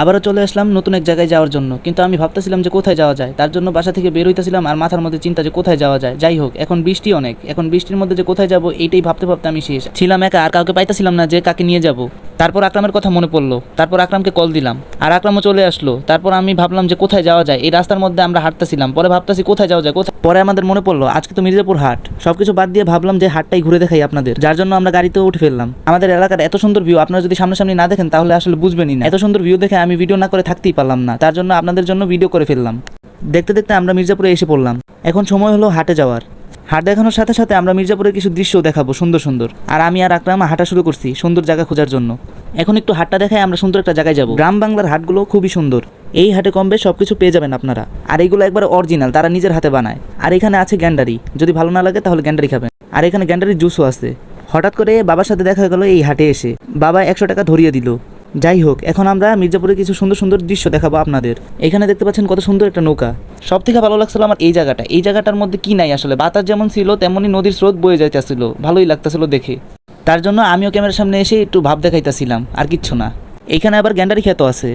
আবারও চলে আসলাম নতুন এক জায়গায় যাওয়ার জন্য। কিন্তু আমি ভাবতেছিলাম যে কোথায় যাওয়া যায়? তার জন্য বাসা থেকে বের হইতেছিলাম আর মাথার মধ্যে চিন্তা যে কোথায় যাওয়া যায়। যাই হোক, এখন বৃষ্টি অনেক। এখন বৃষ্টির মধ্যে যে কোথায় যাব এইটাই ভাবতে ভাবতে আমি শেষ। ছিলাম একা, আর কাউকে পাইতেছিলাম না যে কাকে নিয়ে যাব। তারপর আকরামের কথা মনে পড়ল। তারপর আকরামকে কল দিলাম। আর আকরামও চলে আসলো। তারপর আমি ভাবলাম যে কোথায় যাওয়া যায়? এই রাস্তার মধ্যে আমরা হাঁটতেছিলাম। পরে ভাবতেছি কোথায় যাওয়া যায়? কোথায় পরে আমাদের মনে পড়ল, আজকে তো মির্জাপুর হাট। সবকিছু বাদ দিয়ে ভাবলাম যে হাটটাই ঘুরে দেখাই আপনাদের। যার জন্য আমরা গাড়িতে উঠে ফেললাম। আমাদের এলাকার এত সুন্দর ভিউ আপনারা যদি সামনাসামনি না দেখেন, তাহলে আসলে বুঝবেনই না। এত সুন্দর ভিউ দেখে আমি ভিডিও না করে থাকতেই পারলাম না। তার জন্য আপনাদের জন্য ভিডিও করে ফেললাম। দেখতে দেখতে আমরা মির্জাপুরে এসে পড়লাম। এখন সময় হলো হাটে যাওয়ার। হাট দেখানোর সাথে সাথে আমরা মির্জাপুরের কিছু দৃশ্য দেখাবো, সুন্দর সুন্দর। আর আমি আর আকরাম হাঁটা শুরু করছি সুন্দর জায়গা খোঁজার জন্য। এখন একটু হাটটা দেখায় আমরা সুন্দর একটা জায়গায় যাব। গ্রাম বাংলার হাটগুলো খুবই সুন্দর। এই হাটে কম বেশ সব কিছু পেয়ে যাবেন আপনারা। আর এইগুলো একবার অরিজিনাল তারা নিজের হাতে বানায়। আর এখানে আছে গ্যান্ডারি। যদি ভালো না লাগে তাহলে গ্যান্ডারি খাবেন। আর এখানে গ্যান্ডারির জুসও আছে। হঠাৎ করে বাবার সাথে দেখা গেল এই হাটে এসে। বাবা একশো টাকা ধরিয়ে দিল। যাই হোক এখন আমরা মির্জাপুরে কিছু সুন্দর সুন্দর দৃশ্য দেখাবো আপনাদের। এখানে দেখতে পাচ্ছেন কত সুন্দর একটা নৌকা। সব থেকে ভালো লাগছিল আমার এই জায়গাটা। এই জায়গাটার মধ্যে কি নাই আসলে? বাতাস যেমন ছিল তেমনই নদীর স্রোত বয়ে যাইতেছিল। ভালোই লাগতেছিল দেখে। তার জন্য আমিও ক্যামেরার সামনে এসে একটু ভাব দেখাইতেছিলাম, আর কিচ্ছু না। এইখানে আবার গ্যান্ডারি খেত আছে।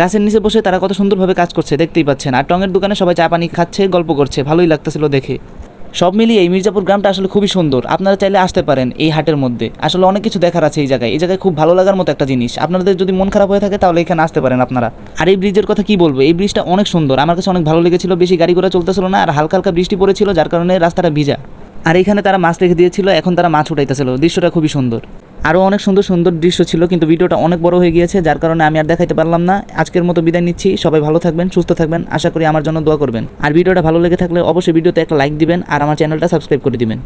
গাছের নিচে বসে তারা কত সুন্দরভাবে কাজ করছে, দেখতেই পাচ্ছেন। আর টঙের দোকানে সবাই চা পানি খাচ্ছে, গল্প করছে, ভালোই লাগতেছিল দেখে। সব মিলিয়ে এই মির্জাপুর গ্রামটা আসলে খুবই সুন্দর। আপনারা চাইলে আসতে পারেন এই হাটের মধ্যে। আসলে অনেক কিছু দেখার আছে এই জায়গায়। এই জায়গায় খুব ভালো লাগার মতো একটা জিনিস। আপনাদের যদি মন খারাপ হয়ে থাকে তাহলে এখানে আসতে পারেন আপনারা। আর এই ব্রিজের কথা কি বলব? এই ব্রিজটা অনেক সুন্দর। আমার কাছে অনেক ভালো লেগেছিল। বেশি গাড়ি ঘোড়া চলতেছিল না। আর হালকা হালকা বৃষ্টি পড়েছিল, যার কারণে রাস্তাটা ভিজা। আর এখানে তারা মাছ রেখে দিয়েছিল। এখন তারা মাছ উঠাইতেছিল। দৃশ্যটা খুবই সুন্দর। আরও অনেক সুন্দর সুন্দর দৃশ্য ছিল, কিন্তু ভিডিওটা অনেক বড় হয়ে গিয়েছে, যার কারণে আমি আর দেখাইতে পারলাম না। আজকের মতো বিদায় নিচ্ছি, সবাই ভালো থাকবেন, সুস্থ থাকবেন, আশা করি আমার জন্য দোয়া করবেন। আর ভিডিওটা ভালো লেগে থাকলে অবশ্যই ভিডিওতে একটা লাইক দিবেন, আর আমার চ্যানেলটা সাবস্ক্রাইব করে দিবেন।